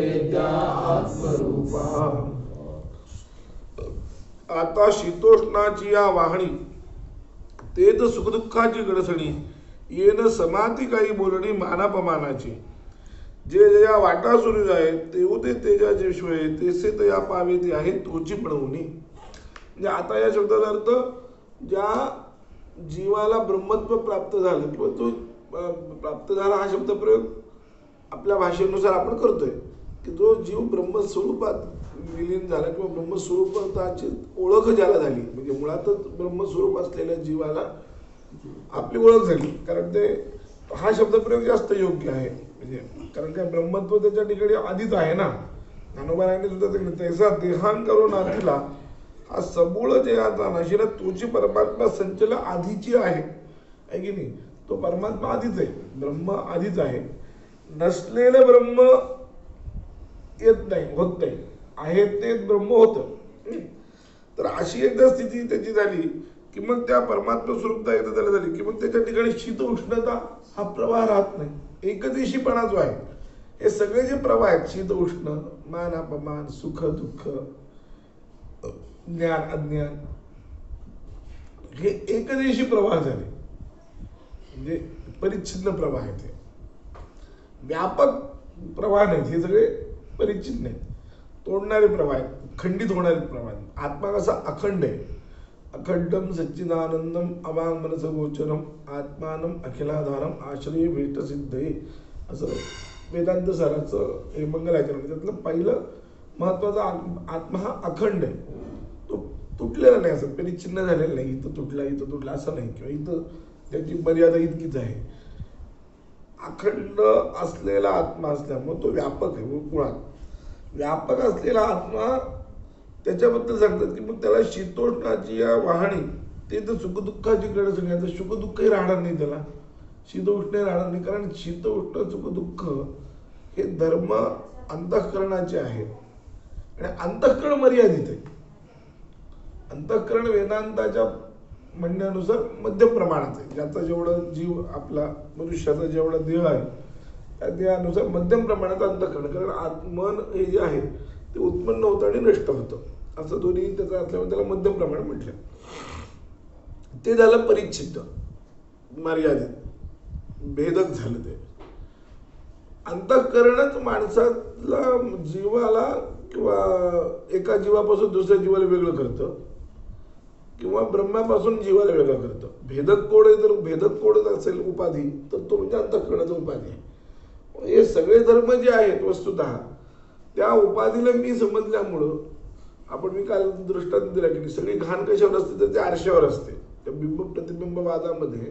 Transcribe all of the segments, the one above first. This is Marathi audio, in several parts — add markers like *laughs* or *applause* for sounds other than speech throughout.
वेद्या आत्मरूपा. आता शीतोष्णाची या वाहणी तेच सुखदुःखाची गडसणी येणं समाती काही बोलणी मानापमानाची. जे या वाटा सुरू आहेत तेऊ ते तेजा जे आहे तेसे ते या पावे ते आहे तोची बनवणी म्हणजे आता या शब्दाचा अर्थ ज्या जीवाला ब्रह्मत्व प्राप्त झालं किंवा तो प्राप्त झाला हा शब्द प्रयोग आपल्या भाषेनुसार आपण करतोय. की जो जीव ब्रह्मस्वरूपात विलीन झाला किंवा ब्रह्मस्वरूपाची ओळख ज्याला झाली म्हणजे मुळातच ब्रह्मस्वरूप असलेल्या जीवाला आपली ओळख झाली. कारण ते हा शब्दप्रयोग जास्त योग्य आहे. म्हणजे कारण काय ब्रह्मत्व त्याच्या ठिकाणी आधीच आहे ना. ज्ञानोबाराने सुद्धा ते तैसा देहान करून नातीला हा सबूळ जे आता नाशिला तुझी परमात्मा संचल आधीची आहे. आहे की नाही? तो परमात्मा आधीच आहे. ब्रह्म आधीच आहे. नसलेलं ब्रह्म येत नाही होत नाही. आहे ते ब्रह्म होतं. तर अशी एकदा स्थिती त्याची झाली की मग त्या परमात्मा स्वरूपता एकदा त्याला झाली की मग त्याच्या ठिकाणी शीत उष्णता हा प्रवाह राहत नाही. एकदिशीपणा जो आहे हे सगळे जे प्रवाह आहेत शीत उष्ण मान अपमान सुख दुःख ज्ञान अज्ञान हे एकदिशी प्रवाह झाले. म्हणजे परिच्छिन्न प्रवाह आहेत ते. व्यापक प्रवाह नाही हे सगळे परिचित आहेत. तोडणारे प्रवाह खंडित होणारे प्रमाण. आत्मा कसा अखंड आहे? अखंडम सच्चिदानंदम अवांग मनस गोचरम आत्मानम अखिलाधारम आश्रय भेट सिद्ध आहे असं वेदांत सराचं हे मंगलाचरण त्यातलं पहिलं महत्त्वाचा आत्म- आत्मा हा अखंड आहे. तो तुटलेला नाही असं परिच्छिन्न झालेला नाही इथं तुटला इथं तुटला असं नाही. किंवा इथं त्याची मर्यादा इतकीच आहे. अखंड असलेला आत्मा असल्यामुळे तो व्यापक आहे मुळात व्यापक असलेला आत्मा त्याच्याबद्दल सांगतात की मग त्याला शीतोष्णाची या वाहणी ते तर सुखदुःखाची कडे नाही सुखदुःखही राहणार नाही त्याला. शीतोष्ण राहणार नाही. कारण शीतोष्ण सुखदुःख हे धर्म अंतःकरणाचे आहेत. आणि अंतःकरण मर्यादित आहे. अंतःकरण वेदांताच्या म्हणण्यानुसार मध्यम प्रमाणात आहे. ज्याचा जेवढं जीव आपला मनुष्याचा जेवढा देह आहे त्यानुसार मध्यम प्रमाणात अंतःकरण कारण आत्मन हे जे आहे ते उत्पन्न होतं आणि नष्ट होतं. असं दोन्ही त्याचं असल्यामुळे त्याला मध्यम प्रमाण म्हटलं. ते झालं परिच्छिद्ध. मर्यादित. भेदक झालं ते. अंतःकरणच माणसाला जीवाला किंवा एका जीवापासून दुसऱ्या जीवाला वेगळं करतं. किंवा ब्रह्मापासून जीवाला वेगळं करतं. भेदक कोड जर भेदक कोडच असेल उपाधी तर तो म्हणजे अंतःकरणाचा उपाधी आहे. हे सगळे धर्म जे आहेत वस्तुतः त्या उपाधीला मी समजल्यामुळं आपण मी काल दृष्टांत दिला की सगळी घाण कशावर असते तर ते आरशावर असते. त्या बिंब प्रतिबिंबवादामध्ये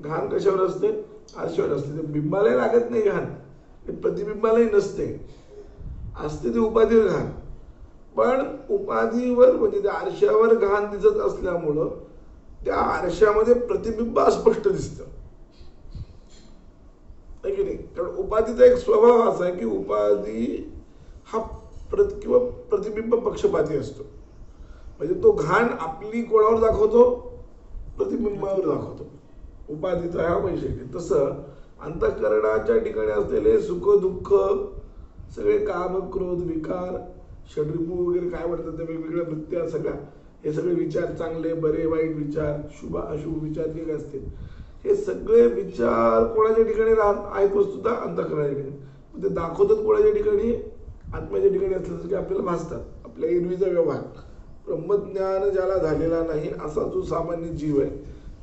घाण कशावर असते? आरशावर असते. त्या बिंबालाही लागत नाही घाण. प्रतिबिंबालाही नसते. असते ते उपाधीवर घाण. पण उपाधीवर म्हणजे त्या आरशावर घाण दिसत असल्यामुळं त्या आरशामध्ये प्रतिबिंब अस्पष्ट दिसतं. आहे की नाही? कारण उपाधीचा एक स्वभाव असा आहे की उपाधी हा प्रत किंवा प्रतिबिंब पक्षपाती असतो. म्हणजे तो घाण आपली कोणावर दाखवतो? प्रतिबिंबावर दाखवतो. उपाधीचा हा वैशिष्ट्य तसं अंतःकरणाच्या ठिकाणी असलेले सुख दुःख सगळे काम क्रोध विकार षड्रिपू वगैरे काय म्हणतात त्या वेगवेगळ्या वृत्त्या सगळ्या हे सगळे विचार चांगले बरे वाईट विचार शुभ अशुभ विचार जे काय असतील हे सगळे विचार कोणाच्या ठिकाणी राहत आहेत वस्तुता अंतःकरणाच्या ठिकाणी ते दाखवतात कोणाच्या ठिकाणी आत्म्याच्या ठिकाणी असलं की आपल्याला भासतात. आपल्या एरवीचा व्यवहार. ब्रह्मज्ञान ज्याला झालेला नाही असा जो सामान्य जीव आहे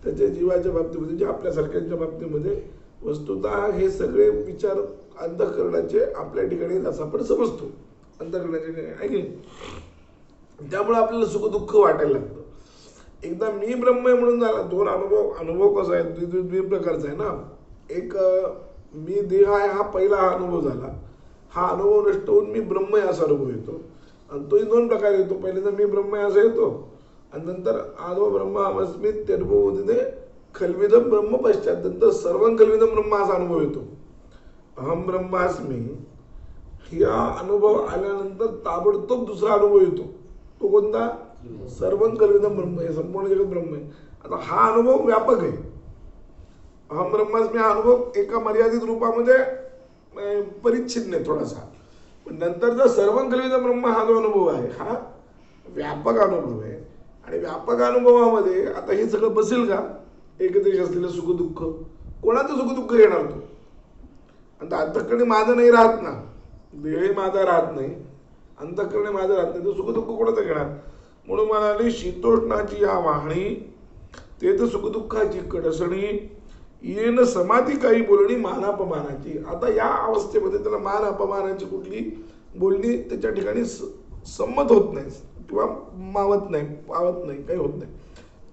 त्याच्या जीवाच्या बाबतीमध्ये जे आपल्यासारख्यांच्या बाबतीमध्ये वस्तुत हे सगळे विचार अंतःकरणाचे आपल्या ठिकाणी असं आपण समजतो. अंतःकरणाच्या ठिकाणी आहे की त्यामुळे आपल्याला सुखदुःख वाटायला लागतं. एकदा मी ब्रह्म आहे म्हणून झाला. दोन अनुभव अनुभव कसा आहे? द्वि- द्वि- द्वि प्रकारचा आहे ना? एक मी देह आहे हा पहिला हा अनुभव झाला. हा अनुभव नष्ट होऊन मी ब्रह्म आहे असा अनुभव येतो. आणि तोही दोन प्रकारे येतो. पहिल्यांदा मी ब्रह्म आहे असा येतो. आणि नंतर आदो ब्रह्म अमस्मित तेरभो उदिने खलविदम ब्रह्म पश्चात. नंतर सर्व खलविदम ब्रह्म असा अनुभव येतो. अहम ब्रह्मास्मी या अनुभव आल्यानंतर ताबडतोब दुसरा अनुभव येतो. तो कोणता? सर्व कल्विदम ब्रह्म आहे संपूर्ण जगत ब्रह्म आहे. आता हा अनुभव व्यापक आहे. अहम ब्रह्मास्मी हा अनुभव एका मर्यादित रूपामध्ये परिच्छिन्न आहे थोडासा. पण नंतरचा सर्व कल्वित ब्रह्म हा जो अनुभव आहे हा व्यापक अनुभव आहे. आणि व्यापक अनुभवामध्ये आता हे सगळं बसेल का? एकत्रित असलेलं सुखदुःख. कोणाचं सुखदुःख येणार घेणार तो आता अंतकरणी माझं नाही राहत ना. देहही माझा राहत नाही. अंतकरणी माझं राहत नाही. तर सुखदुःख कोणाचं घेणार? म्हणून म्हणाले शीतोष्णाची या वाहणी ते तर सुखदुःखाची कडसणी येन समाधी काही बोलणी मानापमानाची आता या अवस्थेमध्ये त्याला मान अपमानाची कुठली बोलणी त्याच्या ठिकाणी स- संमत होत नाही किंवा मावत नाही पावत नाही काही होत नाही.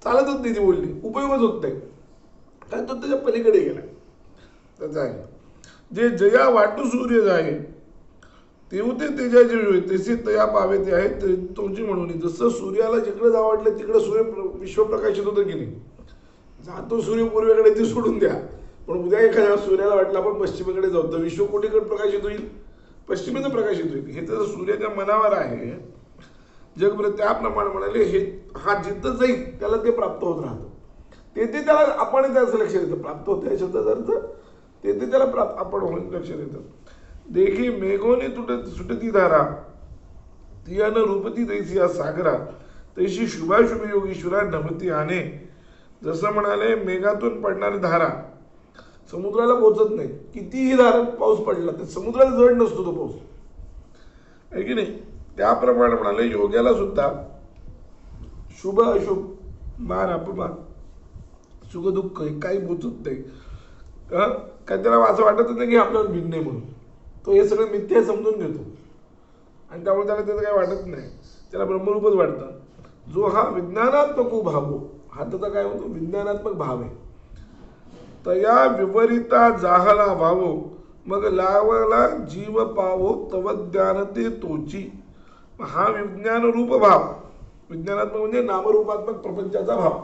चालतच नाही ती बोलली उपयोगच होत नाही. कारण तो त्याच्या पलीकडे गेला त्याचा आहे. जे जया वाटू सूर्य जाय तेवते तेजाचे होय तसे तया पावे ते आहेत तुमची म्हणून. जसं सूर्याला जिकडे जावं वाटलं तिकडे सूर्य प्र- विश्व प्रकाशित होतं की नाही? जातो सूर्य पूर्वेकडे ते सोडून द्या. पण उद्या एखाद्या सूर्याला वाटलं आपण पश्चिमेकडे जाऊ तर विश्व कोणीकडे प्रकाशित होईल. पश्चिमेचं प्रकाशित होईल. हे तर सूर्याच्या मनावर आहे. जगभर त्याप्रमाणे म्हणाले हे हा जिथं जाईल त्याला ते प्राप्त होत राहतं. ते ते त्याला आपण त्याचं लक्ष देतं. प्राप्त होतं या शब्दाचा अर्थ ते ते त्याला प्राप्त आपण होऊन लक्ष देतं. देखी मेघोने तुटत सुटती धारा. तियानं रूपती तैसी या सागरा. तैशी शुभाशुभ योगीश्वरा नमती आणे जसं म्हणाले मेघातून पडणारी धारा. समुद्राला पोचत नाही. कितीही धारा पाऊस पडला तर समुद्राला जड नसतो तो पाऊस. आहे की नाही? त्याप्रमाणे म्हणाले योग्याला सुद्धा शुभ अशुभ मान अपमान सुख दुःख हे काही पोचत नाही. का काय त्याला असं वाटतच नाही की आपल्याला भिन्न आहे म्हणून. तो हे सगळं मिथ्या समजून घेतो. आणि त्यामुळे त्याला त्याचं काही वाटत नाही. त्याला ब्रह्मरूपच वाटतं. जो हा विज्ञानात्मक भावो हा त्याचा काय होतो विज्ञानात्मक भाव आहे. तया विपरीता जाहला भावो मग लावला जीव पावो तव ज्ञान ते तोची हा विज्ञान रूप भाव विज्ञानात्मक म्हणजे नामरूपात्मक प्रपंचाचा भाव.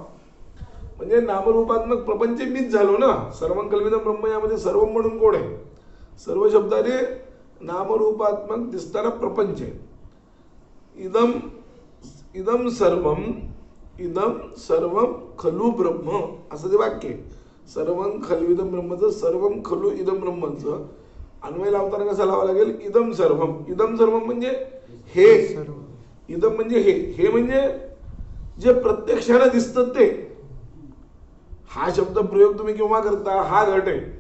म्हणजे नामरूपात्मक प्रपंच मीच झालो ना? सर्व कल्विदम ब्रह्म यामध्ये सर्व म्हणून कोण आहे? सर्व शब्दाने नामरूपात्मक दिसताना प्रपंच आहे. इदम इदम सर्व इदम सर्व खलु ब्रह्म असं ते वाक्य आहे. सर्वं खलु इदम ब्रह्मचं सर्व खलु इदम ब्रह्मचं. अन्वय लावताना कसं लावा लागेल? इदम सर्वम इदम सर्वम म्हणजे हे. इदम म्हणजे हे. हे म्हणजे जे प्रत्यक्षाने दिसतं ते. हा शब्द प्रयोग तुम्ही केव्हा करता? हा घट आहे.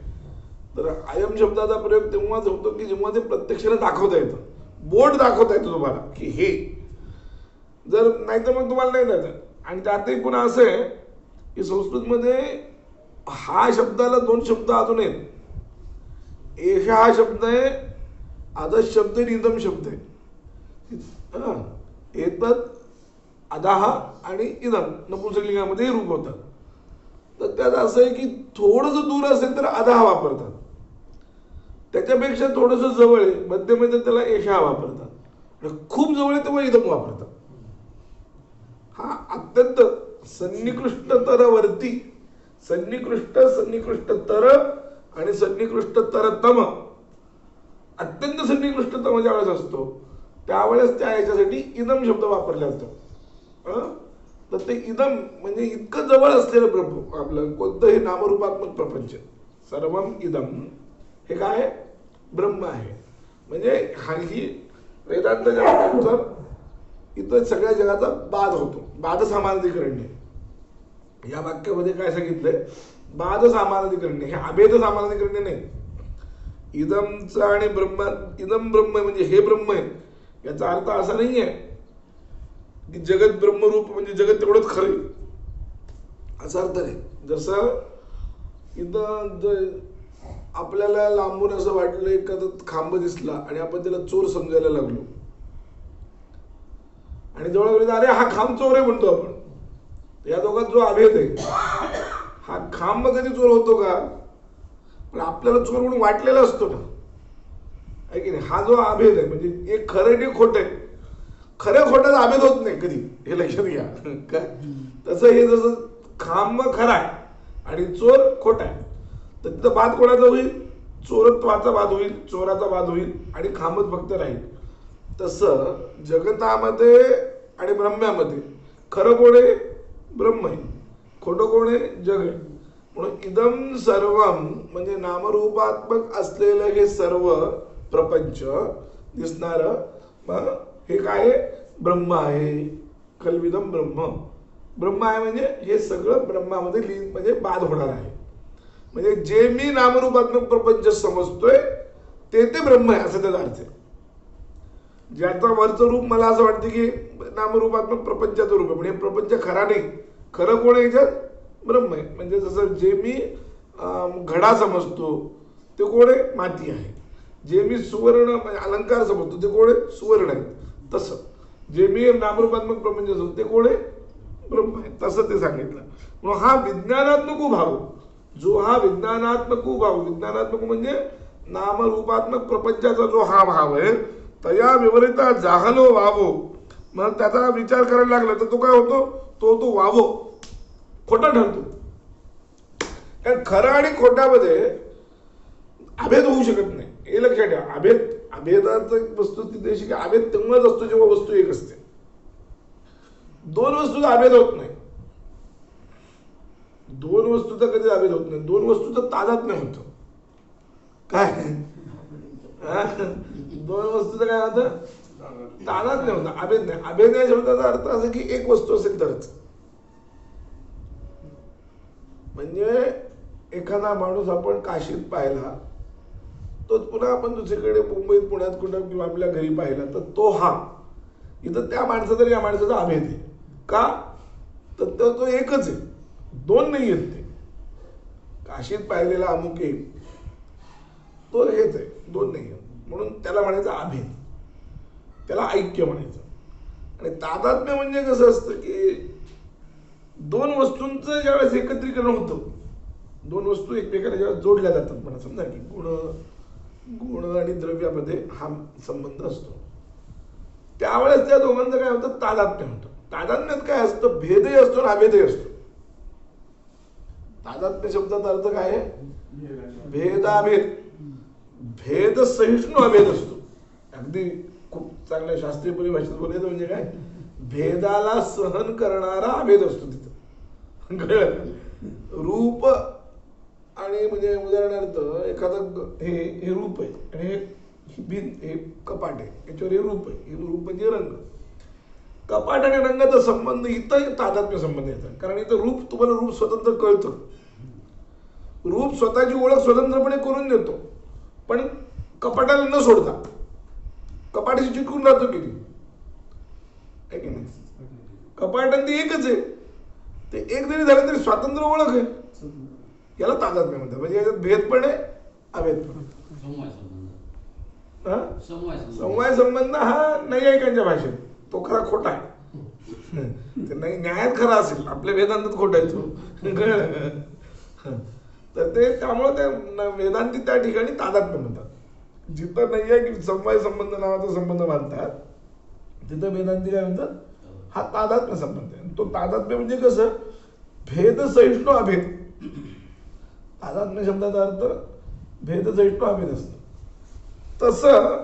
तर आयम शब्दाचा प्रयोग तेव्हाच होतो की जेव्हा ते प्रत्यक्षाने दाखवता येतं. बोट दाखवता येतं तुम्हाला की हे. जर नाही तर मग तुम्हाला नाही जायचं. आणि त्यातही पुन्हा असं आहे की संस्कृतमध्ये हा शब्दाला दोन शब्द अजून आहेत. एष हा शब्द आहे आदश शब्द निदम इदम शब्द आहे. हा. एतत अदाह आणि इदम नपुंसकलिंगामध्ये रूप होतात तर त्यात असं आहे की थोडंसं दूर असेल तर अदाह वापरतात. त्याच्यापेक्षा थोडंसं जवळ आहे. मध्यमध्ये त्याला एशा वापरतात. म्हणजे खूप जवळ आहे तेव्हा इदम वापरतात. हा अत्यंत सन्निकृष्टतरवरती सन्निकृष्ट सन्निकृष्टतर आणि सन्निकृष्टतरतम अत्यंत सन्निकृष्टतम म्हणजे ज्यावेळेस असतो त्यावेळेस त्या याच्यासाठी इदम शब्द वापरला जातो. तर ते इदम म्हणजे इतकं जवळ असलेलं प्रभू आपलं कोणतंही नामरूपात्मक प्रपंच. सर्वम इदम. हे काय आहे? ब्रह्म आहे. म्हणजे हा वेदांत जगानंतर इथं सगळ्या जगाचा बाद होतो. बाद सामान्यीकरणे या वाक्यामध्ये काय सांगितलंय? बाद सामान्यीकरणे हे अभेद सामान्यीकरणे नाही. इदमचं आणि ब्रह्म इदम ब्रह्म म्हणजे हे ब्रह्म आहे. याचा अर्थ असा नाही आहे की जगत ब्रह्मरूप म्हणजे जगत तेवढंच खरं असा अर्थ नाही. जसं इथं ज- आपल्याला लांबून असं वाटलं एखादा खांब दिसला आणि आपण त्याला चोर समजायला लागलो. आणि जवळ गेलो तर, अरे हा खांब चोर आहे म्हणतो आपण. या दोघात जो अभेद आहे हा खांब कधी चोर होतो का? पण आपल्याला चोर म्हणून वाटलेला असतो ना. आहे की नाही? हा जो अभेद आहे म्हणजे एक खरं आणि खोट आहे? खऱ्या खोट्याचा अभेद होत नाही कधी. हे लक्षात घ्या. *laughs* काय तसं हे जसं खांब खरा आहे आणि चोर खोटा आहे. तर तिथं बाद कोणाचा होईल? चोरत्वाचा बाद होईल चोराचा बाद होईल आणि खामत फक्त राहील. तसं जगतामध्ये आणि ब्रह्म्यामध्ये खरं कोण आहे? ब्रह्म आहे. खोटं कोण आहे? जग आहे. म्हणून इदम सर्व म्हणजे नामरूपात्मक असलेलं हे सर्व प्रपंच दिसणार मग हे काय आहे? ब्रह्म आहे. कल्विदम ब्रह्म. ब्रह्म आहे म्हणजे हे सगळं ब्रह्मामध्ये लीन म्हणजे बाद होणार आहे. म्हणजे जे मी नामरूपात्मक प्रपंच समजतोय ते ते ब्रह्म आहे असं त्याचा अर्थ आहे. ज्याचा वरचं रूप मला असं वाटतं की नामरूपात्मक प्रपंचाचं रूप आहे म्हणजे प्रपंच खरा नाही. खरं कोण आहे याच्यात? ब्रह्म आहे. म्हणजे जसं जे मी घडा समजतो ते कोण आहे? माती आहे. जे मी सुवर्ण म्हणजे अलंकार समजतो ते कोण आहे? सुवर्ण आहे. तसं. जे मी नामरूपात्मक प्रपंच समजतो ते कोण आहे? ब्रह्म आहे. तसं ते सांगितलं. म्हणून हा विज्ञानात्मक भाव जो हा विज्ञानात्मक भाव विज्ञानात्मक म्हणजे नामरूपात्मक प्रपंचाचा जो हा भाव आहे तया विवरिता जाहलो वावो. मग त्याचा विचार करायला लागला तर तो काय होतो? तो तो वावो. खोटा ठरतो. कारण खरं आणि खोट्यामध्ये अभेद होऊ शकत नाही. हे लक्षात ठेवा. अभेद अभेदाचं वस्तू तिथे अशी की अभेद तेव्हाच असतो जेव्हा वस्तू एक असते. दोन वस्तूचा अभेद होत नाही. दोन वस्तूचा कधी अभेद होत नाही. दोन वस्तूचं तादात नाही होतं. काय? दोन वस्तूचं काय होतं? तादात नाही होतं. अभेद नाही. अभेदय शब्दाचा अर्थ असा की एक वस्तू असेल तरच. म्हणजे एखादा माणूस आपण काशीत पाहिला तोच पुन्हा आपण दुसरीकडे मुंबईत पुण्यात कुठं किंवा आपल्या घरी पाहिला तर तो हा. इथं त्या माणसाचा या माणसाचा अभेद आहे. का? तर तो एकच आहे. दोन नाही आहेत ते. काशीत पाहिलेला अमुक एक तो हेच आहे दोन नाही आहेत. म्हणून त्याला म्हणायचं अभेद. त्याला ऐक्य म्हणायचं. आणि तादात्म्य म्हणजे कसं असतं की दोन वस्तूंचं ज्यावेळेस एकत्रीकरण होतं दोन वस्तू एकमेकांना ज्यावेळेस जोडल्या जातात म्हणा समजा की गुण गुण आणि द्रव्यामध्ये हा संबंध असतो. त्यावेळेस त्या दोघांचं काय होतं? तादात्म्य होतं. तादात्म्यात काय असतं? भेदही असतो आणि अभेदही असतो. तादात्म्य शब्दाचा अर्थ काय आहे? भेदाभेद. भेद सहिष्णू अभेद असतो. अगदी खूप चांगल्या शास्त्रीय परिभाषेत बोलायचं म्हणजे काय? भेदाला सहन करणारा अभेद असतो तिथं. रूप आणि म्हणजे उदाहरणार्थ एखादं हे हे रूप आहे. आणि हे बिन हे कपाट आहे. याच्यावर हे रूप आहे. हे रूप म्हणजे रंग. कपाट आणि रंगाचा संबंध इथं तादात्म्य संबंध येतात कारण इथं रूप तुम्हाला रूप स्वतंत्र कळतं. रूप स्वतःची ओळख स्वतंत्रपणे करून देतो. पण कपाटाला न सोडता कपाटाशी चिटकून राहतो किती नाही? कपाट आणि ते एकच आहे. ते एक जरी झालं तरी स्वातंत्र्य ओळख आहे. याला तादात्म्य म्हणतात. म्हणजे याच्यात भेद पण आहे अभेद पण हा? समवाय संबंध हा नैयायिकांच्या भाषेत. तो खरा खोटा आहे. नाही न्यायात खरा असेल. आपल्या वेदांतात खोटा आहे तो. कळलं तर ते त्यामुळे ते वेदांती त्या ठिकाणी तादात्म्य म्हणतात. जिथं नाही आहे की समवाय संबंध नावाचा संबंध बांधतात तिथं वेदांती काय म्हणतात? हा तादात्म्य संबंध आहे. तो तादात्म्य म्हणजे कसं? भेद सहिष्णू अभेद. तादात्म्य शब्दाचा अर्थ भेद सहिष्णू अभेद असतो. तसं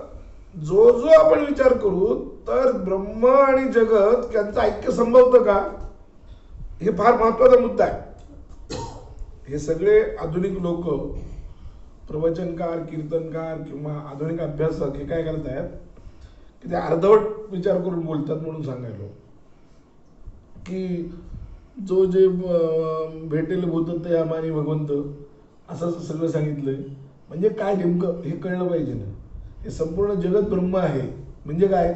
जो जो आपण विचार करू तर ब्रह्म आणि जगत यांचं ऐक्य संभवतं का? हे फार महत्त्वाचा मुद्दा आहे. हे सगळे आधुनिक लोक प्रवचनकार कीर्तनकार किंवा आधुनिक अभ्यासक हे काय करत आहेत? की ते अर्धवट विचार करून बोलतात म्हणून सांगायलो की जो जे भेटेल भूत ते आम्हाने भगवंत असं सगळं सांगितलंय. म्हणजे काय नेमकं हे कळलं पाहिजे ना. हे संपूर्ण जगत ब्रह्म आहे. म्हणजे काय?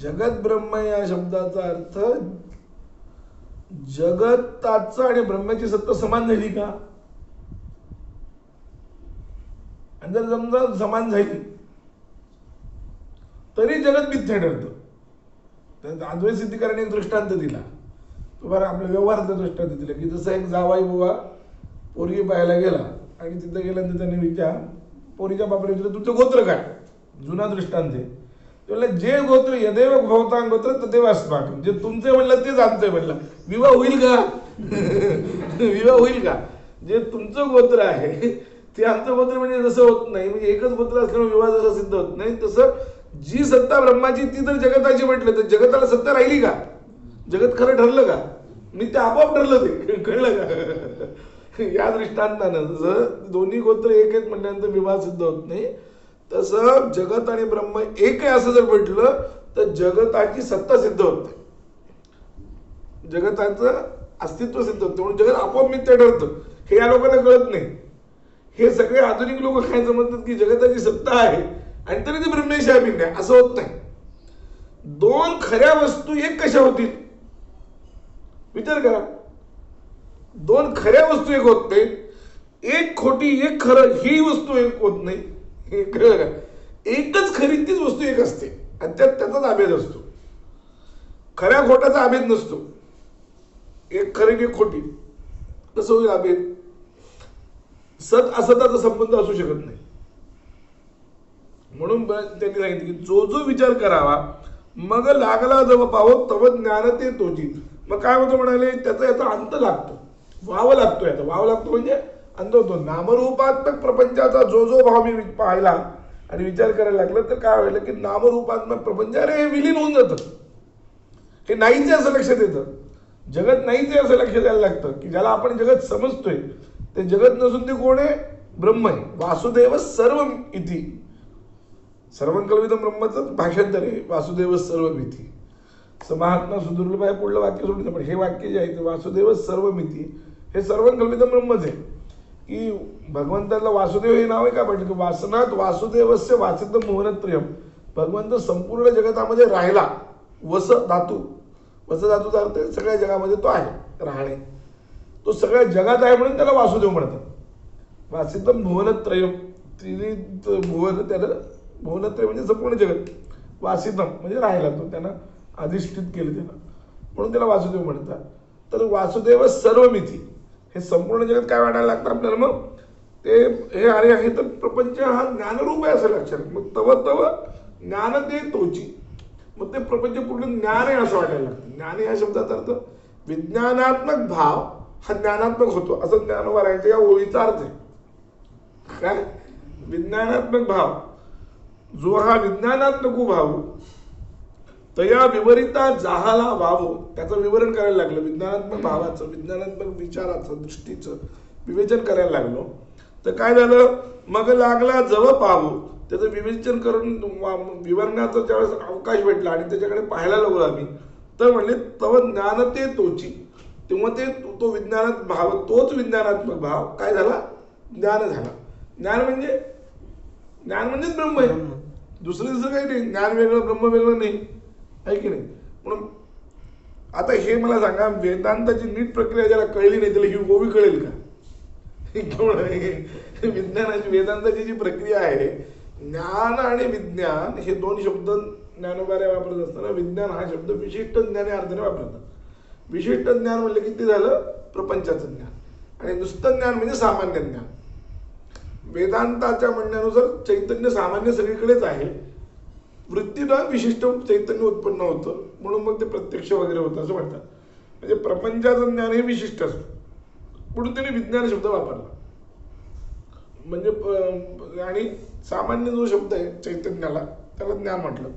जगत ब्रह्म या शब्दाचा अर्थ जगताचं आणि ब्रह्माची सत्ता समान झाली का? आणि जर समजा समान झाली तरी जगत मिथ्या ठरतं. तर अद्वैत सिद्धीकरांनी एक दृष्टांत दिला. तुम्हाला आपल्या व्यवहाराचा दृष्टांत दिला की जसं एक जावाई बुवा पोरगी पाहायला गेला आणि तिथं गेल्यानंतर त्याने विचार पोरीच्या बापरे विचारलं तुमचं गोत्र काय? जुना दृष्टांत आहे. म्हणलं जे गोत्र यदेव भवतांग गोत्र तदेव अस्माकं. जे तुमचे म्हणलं तेच आमचं म्हणलं. विवाह होईल का? *laughs* विवाह होईल का? जे तुमचं गोत्र आहे ते आमचं गोत्र म्हणजे जसं होत नाही म्हणजे एकच गोत्र असल्यामुळे विवाह जसं सिद्ध होत नाही तसं जी सत्ता ब्रह्माची ती जर जगताची म्हटलं तर जगताला सत्ता राहिली का? जगत खरं ठरलं का? मी ते आपोआप ठरलं ते. कळलं का? *laughs* या दृष्टांतानं. जसं दोन्ही गोत्र एक आहेत म्हटल्यानंतर विवाह सिद्ध होत नाही. तसं जगत आणि ब्रह्म एक आहे असं जर म्हटलं तर जगताची सत्ता सिद्ध होत नाही. जगताचं अस्तित्व सिद्ध होतं म्हणून जगत आपोआप मित्र ठरतं. हे या लोकांना कळत नाही. हे सगळे आधुनिक लोक काय समजतात की जगताची सत्ता आहे आणि तरी ते ब्रह्मेशी अभिन्न आहे असं होत नाही. दोन खऱ्या वस्तू एक कशा होतील? विचार करा. दोन खऱ्या वस्तू एक होत नाही एक खोटी एक खरं ही वस्तू एक होत नाही. कळलं का? एकच खरी तीच वस्तू एक असते. आणि त्यात त्याचाच अभेद असतो. खऱ्या खोट्याचा अभेद नसतो. एक खरी एक खोटी. कसं होईल अभेद. सत असताचा संबंध असू शकत नाही. म्हणून त्यांनी सांगितलं की जो जो विचार करावा मग लागला जव पाहो तव ज्ञान ते तोची मग काय होतं म्हणाले? त्याचा याचा अंत लागतो. व्हावं लागतो आता. वाव लागतो म्हणजे अंत होतो. नामरूपात्मक प्रपंचाचा जो जो भाव मी पाहिला आणि विचार करायला लागला तर काय व्हायला की नामरूपात्मक प्रपंच अरे हे विलीन होऊन जातं. हे नाहीच असं लक्षात येतं. जगत नाहीच आहे असं लक्षात यायला लागतं की ज्याला आपण जगत समजतोय. ते जगत नसून ते कोण आहे? ब्रह्म आहे. वासुदेव सर्व इति. सर्वंकल्पित ब्रह्मचं भाषांतर आहे. वासुदेव सर्व मिती महात्मा सुदुर्लभ पुढलं वाक्य सोडलं पण हे वाक्य जे आहे ते वासुदेव सर्व मिती हे सर्वंकल्पित ब्रह्मच आहे की भगवंताला वासुदेव हे नाव आहे का म्हटलं? की वासनात वासुदेवस्य वाचित मोहनत्रियम. भगवंत संपूर्ण जगतामध्ये राहिला. वस धातू. वस धातूचा अर्थ सगळ्या जगामध्ये तो आहे. राहणे. तो सगळ्या जगात आहे म्हणून त्याला वासुदेव म्हणतात. वासितम भुवनत्रयम तिन्ही भुवन त्याला भुवनत्रय म्हणजे संपूर्ण जगत. वासितम म्हणजे राहिला तो. त्यानं अधिष्ठित केलं त्यानं. म्हणून त्याला वासुदेव म्हणतात. तर वासुदेव सर्व मिथी हे संपूर्ण जगत काय वाटायला लागतं आपल्याला मग? ते हे अरे आहे तर प्रपंच हा ज्ञानरूप आहे असं लक्षात. मग तव तव ज्ञान ते तोची मग ते प्रपंच पूर्ण ज्ञान आहे असं वाटायला लागतं. ज्ञान या शब्दाचा अर्थ विज्ञानात्मक भाव हा ज्ञानात्मक होतो. असं ज्ञानवारायचं या ओळीचा अर्थ आहे. काय? विज्ञानात्मक भाव. जो हा विज्ञानात्मक भाव तया विवरिता जाहाला वाव. त्याचं विवरण करायला लागलं. विज्ञानात्मक भावाचं विज्ञानात्मक विचाराचं दृष्टीचं विवेचन करायला लागलो. तर काय झालं? मग लागला जव पाहू त्याचं विवेचन करून विवरणाचा ज्यावेळेस अवकाश भेटला आणि त्याच्याकडे पाहायला लागलो आम्ही. तर म्हणले तव ज्ञान ते तोची. तेव्हा ते तो विज्ञानात भाव तोच विज्ञानात्मक भाव. काय झाला? ज्ञान झाला. ज्ञान म्हणजे ज्ञान म्हणजेच ब्रह्म आहे. दुसरं दुसरं काही नाही. ज्ञान वेगळं ब्रह्म वेगळं नाही. आहे की नाही? म्हणून आता हे मला सांगा वेदांताची नीट प्रक्रिया ज्याला कळली नाही त्याला ही गोवी कळेल का? हे आहे. विज्ञानाची वेदांताची जी प्रक्रिया आहे ज्ञान आणि विज्ञान हे दोन शब्द ज्ञानोबाऱ्या वापरत असताना विज्ञान हा शब्द विशिष्ट ज्ञान या अर्थाने वापरतात विशिष्ट ज्ञान म्हणलं की ते झालं? प्रपंचाचं ज्ञान. आणि नुसतं ज्ञान म्हणजे सामान्य ज्ञान. वेदांताच्या म्हणण्यानुसार चैतन्य सामान्य सगळीकडेच आहे. वृत्तीनं विशिष्ट चैतन्य उत्पन्न होतं म्हणून मग ते प्रत्यक्ष वगैरे होतं असं म्हणतात. म्हणजे प्रपंचाचं ज्ञान हे विशिष्ट असतं. म्हणून त्याने विज्ञान शब्द वापरला. म्हणजे आणि सामान्य जो शब्द आहे चैतन्याला त्याला ज्ञान म्हटलं.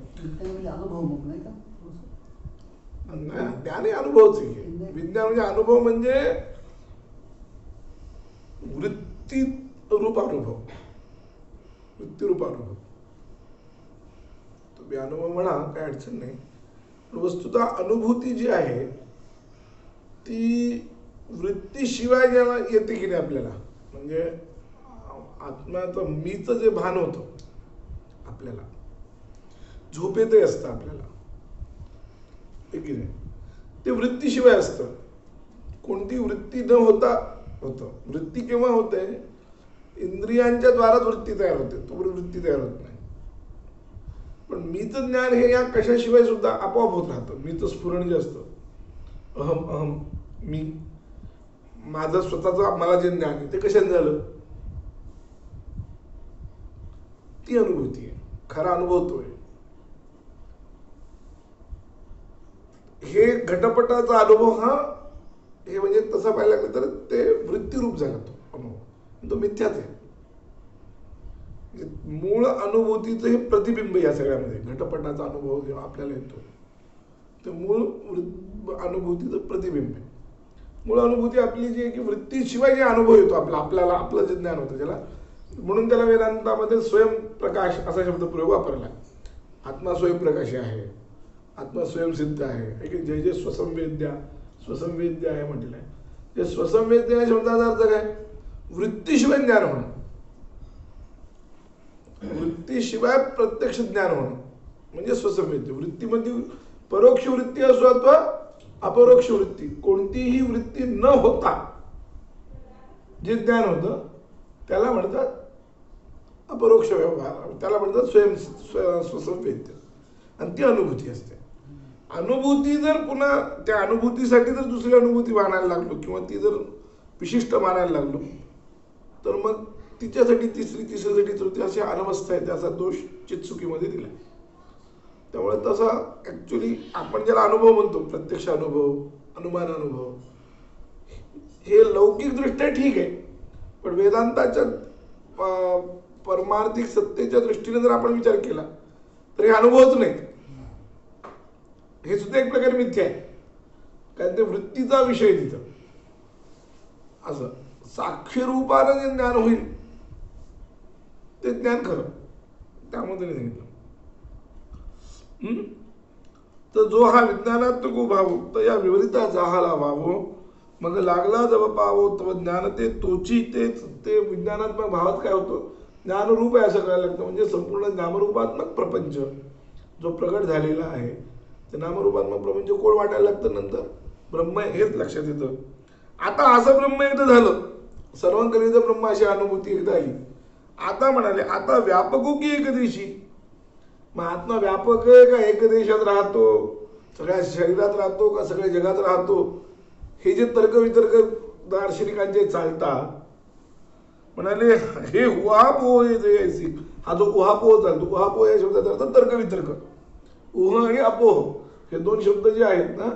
म्हणजे ज्ञान हे अनुभवच आहे. विज्ञान म्हणजे अनुभव म्हणजे वृत्ती रूप अनुभव. वृत्तीरूप अनुभव. तुम्ही अनुभव म्हणा काय अडचण नाही. पण वस्तुतः अनुभूती जी आहे ती वृत्तीशिवाय ज्याला येते की नाही आपल्याला. म्हणजे आत्म्याचं मीचं जे भान होतं आपल्याला. झोपेतही असतं आपल्याला. हे की नाही? ते वृत्तीशिवाय असतं. कोणती वृत्ती न होता होतं. वृत्ती केव्हा होते? इंद्रियांच्या द्वाराच वृत्ती तयार होते. तो वृत्ती तयार होत नाही. पण मीचं ज्ञान हे या कशाशिवाय सुद्धा आपोआप होत राहतं. मीचं स्फुरण जे असतं. अहम अहम मी माझं स्वतःचं मला जे ज्ञान आहे ते कशाने झालं? ती अनुभूती आहे. खरा अनुभवतोय हे घटपटाचा अनुभव हा हे म्हणजे तसं पाहायला लागलं तर ते वृत्तीरूप झाला तो अनुभव. तो मिथ्याच आहे. मूळ अनुभूतीचं हे प्रतिबिंब या सगळ्यामध्ये. घटपटाचा अनुभव जेव्हा आपल्याला येतो तर मूळ अनुभूतीचं प्रतिबिंब आहे. मूळ अनुभूती आपली जी आहे की वृत्तीशिवाय जे अनुभव येतो आपला आपल्याला आपलं जे ज्ञान होतं ज्याला म्हणून त्याला वेदांतामध्ये स्वयंप्रकाश असा शब्द प्रयोग वापरला. आत्मा स्वयंप्रकाशी आहे. आत्मा स्वयंसिद्ध आहे. की जे जे स्वसंवेद्या स्वसंवेद्य आहे म्हटलेलं आहे ते स्वसंवेद्य या शब्दाचा अर्थ काय? वृत्तीशिवाय ज्ञान होणं. वृत्तीशिवाय प्रत्यक्ष ज्ञान होणं. म्हणजे स्वसंवेद्य वृत्ती म्हणजे परोक्ष वृत्ती असो अथवा अपरोक्ष वृत्ती कोणतीही वृत्ती न होता जे ज्ञान होतं त्याला म्हणतात अपरोक्ष व्यवहार. त्याला म्हणतात स्वयं स्व- स्वसंवेद्य. आणि ती अनुभूती असते. अनुभूती जर पुन्हा त्या अनुभूतीसाठी जर दुसरी अनुभूती मानायला लागलो किंवा ती जर विशिष्ट मानायला लागलो तर मग तिच्यासाठी तिसरी तिसरीसाठी तृतीय अशी अनवस्था आहे. त्याचा दोष चित्सुकीमध्ये दिला त्यामुळे तसा ॲक्च्युली आपण ज्याला अनुभव म्हणतो प्रत्यक्ष अनुभव अनुमान अनुभव हे लौकिकदृष्ट्या ठीक आहे. पण वेदांताच्या परमार्थिक सत्तेच्या दृष्टीने जर आपण विचार केला तर हे अनुभवच नाहीत हे सुद्धा एक प्रकारे मिथ्या आहे. कारण ते वृत्तीचा विषय तिथं. असं. साक्षीरूपानं जे ज्ञान होईल ते ज्ञान खरं. त्यामध्ये नाही सांगितलं. तर जो हा विज्ञानात भावो तर या विवरिता जाहाला व्हावो मग लागला जव पावो तव ज्ञान ते तोची ते ते विज्ञानात्मक भावात काय होतं? ज्ञानरूप आहे असं करायला लागतं. म्हणजे संपूर्ण नामरूपात्मक प्रपंच जो प्रगट झालेला आहे ते नामरूपात्मक प्रपंच कोण वाटायला लागतं नंतर? ब्रह्म हेच लक्षात येतं. आता असं ब्रह्म एकदा झालं. सर्वांकरीचं ब्रह्म अशी अनुभूती एकदा आली. आता म्हणाले आता व्यापको हो की एकदेशी? मग आत्मा व्यापक आहे का? एक देशात राहतो. सगळ्या शरीरात राहतो का? सगळ्या जगात राहतो. हे जे तर्क वितर्क दार्शनिकांचे चालतात. म्हणाले हे उहापोह हे जे हा जो उहापोह चालतो उहापोह या शब्दाचा अर्थ तर्क वितर्क उह आणि अपोह हे दोन शब्द जे आहेत ना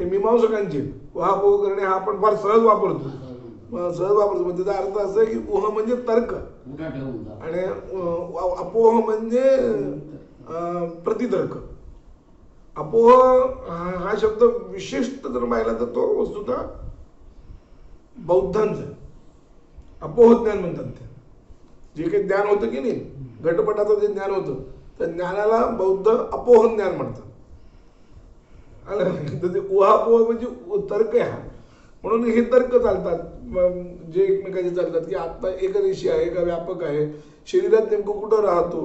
हे मीमांसकांचे. उहापोह करणे हा आपण फार सहज वापरतो. सहज वापरतो म्हणजे त्याचा अर्थ असा की उह म्हणजे तर्क. आणि अपोह म्हणजे प्रतितर्क. अपोह हा शब्द विशिष्ट जर पाहिला तर तो वस्तुतः बौद्धांचा. अपोह ज्ञान म्हणतात ते. जे काही ज्ञान होतं की नाही घटपटाचं जे ज्ञान होतं त्या ज्ञानाला बौद्ध अपोह ज्ञान म्हणतात. ते उहापोह म्हणजे तर्क आहे हा. म्हणून हे तर्क चालतात. जे एकमेकाचे चालतात की आत्ता एकदेशी आहे का व्यापक आहे. शरीरात नेमकं कुठं राहतो?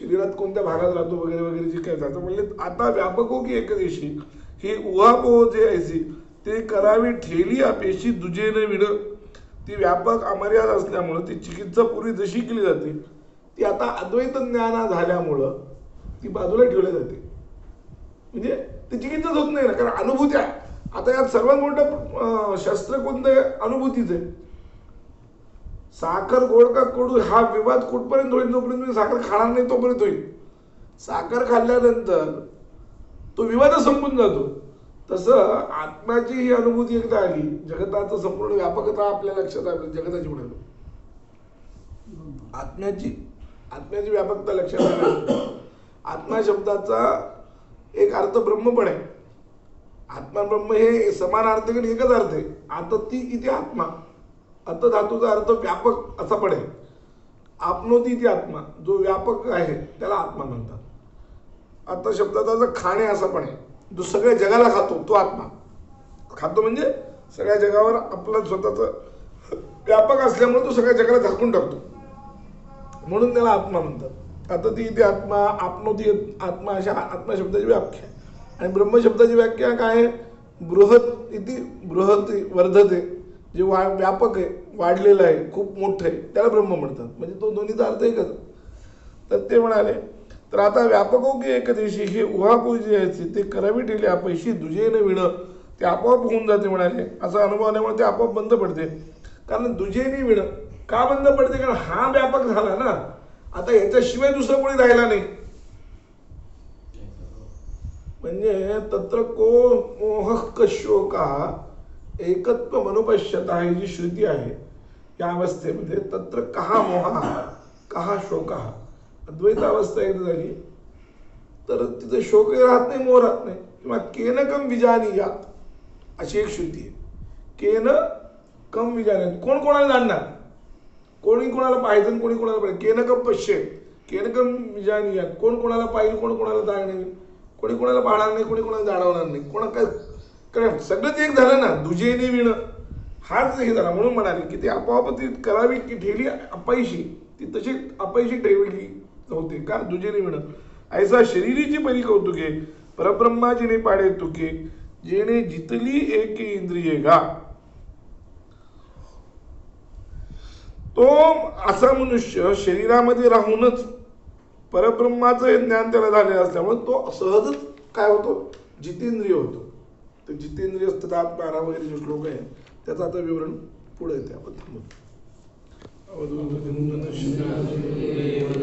शरीरात कोणत्या भागात राहतो? वगैरे वगैरे जे काय जातं म्हणजे आता व्यापक हो की एकदेशी ही उहापोह हो जे आहे सी, ते करावी ठेली अपेशी दुजेने विड ती व्यापक अमर्याद असल्यामुळं ती चिकित्सा पूर्वी जशी केली जाते ती आता अद्वैत ज्ञाना झाल्यामुळं ती बाजूला ठेवली जाते. म्हणजे ती चिकित्साच होत नाही ना कारण अनुभूत्या. आता यात सर्वात मोठं शस्त्र कोणतं आहे? अनुभूतीच आहे. साखर गोड का कडू हा विवाद कुठपर्यंत होईल जोपर्यंत तुम्ही साखर खाणार नाही तोपर्यंत होईल. साखर खाल्ल्यानंतर तो विवादच संपून जातो. तसं आत्म्याची ही अनुभूती एकदा आली जगताचं संपूर्ण व्यापकता आपल्या लक्षात आली जगताची म्हणालो आत्म्याची आत्म्याची व्यापकता लक्षात आली. आत्मा शब्दाचा एक अर्थ ब्रह्म पण आहे. आत्मा ब्रह्म हे समान अर्थ घेऊन एकच अर्थ आहे. आता ती इथे आत्मा. अत धातूचा अर्थ व्यापक असा पण आहे. आपनोती ती आत्मा. जो व्यापक आहे त्याला आत्मा म्हणतात. आता शब्दाचा जर खाणे असा पण आहे. जो सगळ्या जगाला खातो तो आत्मा. खातो म्हणजे सगळ्या जगावर आपलं स्वतःच व्यापक असल्यामुळे तो सगळ्या जगाला झाकून टाकतो. म्हणून त्याला आत्मा म्हणतात. आता ती इथे आत्मा आपनोती आत्मा अशा आत्मा शब्दाची व्याख्या आहे. आणि ब्रह्मशब्दाची व्याख्या काय आहे? बृहत इति बृहत वर्धते जे वा व्यापक आहे वाढलेलं आहे खूप मोठं आहे त्याला ब्रह्म म्हणतात. म्हणजे तो दोन्हीचा अर्थ एकच तर ते म्हणाले तर आता व्यापक हो की एक दिवशी हे उहापोह जे आहे ते करावी ठेवली पैशी दुजेनं विणं ते आपोआप होऊन जाते म्हणाले. असा अनुभव आल्यामुळे ते आपोआप बंद पडते. कारण दुजेने विणं का बंद पडते? कारण हा व्यापक झाला ना. आता याच्याशिवाय दुसरं कोणी राहिला नाही. म्हणजे तत्र को मोह कशोका एकत्व मनुपश्यता ही जी श्रुती आहे या अवस्थेमध्ये तत्र कहा मोहा कहा शोका. अद्वैत अवस्था एकदा झाली. तर तिथे शोकही राहत नाही मोह राहत नाही. किंवा केन कम विजानी यात अशी एक श्रुती आहे. केन कम विजानी कोण कोणाला जाणणार? कोणी कोणाला पाहिजे कोणी कोणाला पाहिजे? केनकम पश्य विजानी यात कोण कोणाला पाहिजे कोण कोणाला जाणेल? कोणी कोणाला पाहणार नाही कोणी कोणाला जाणवणार नाही. कोणा काय कारण सगळंच एक झालं ना दुजेने विणं हाच हे झाला. म्हणून म्हणाले की ते आपोआप ती करावी की ठेली अपयशी. ती तशी अपयशी ठेवली होते का? दुजेने विणं ऐसा शरीरीची परी कौतुके परब्रह्मा जिने पाडे तुके जेणे जितली एक इंद्रिये गा. तो असा मनुष्य शरीरामध्ये राहूनच परब्रह्माचं हे ज्ञान त्याला झालेलं असल्यामुळे तो सहजच काय होतो? जितेंद्रिय होतो. तर जितेंद्रिय असतात बारा वगैरे जे श्लोक आहे त्याचं आता विवरण पुढे येते. आपण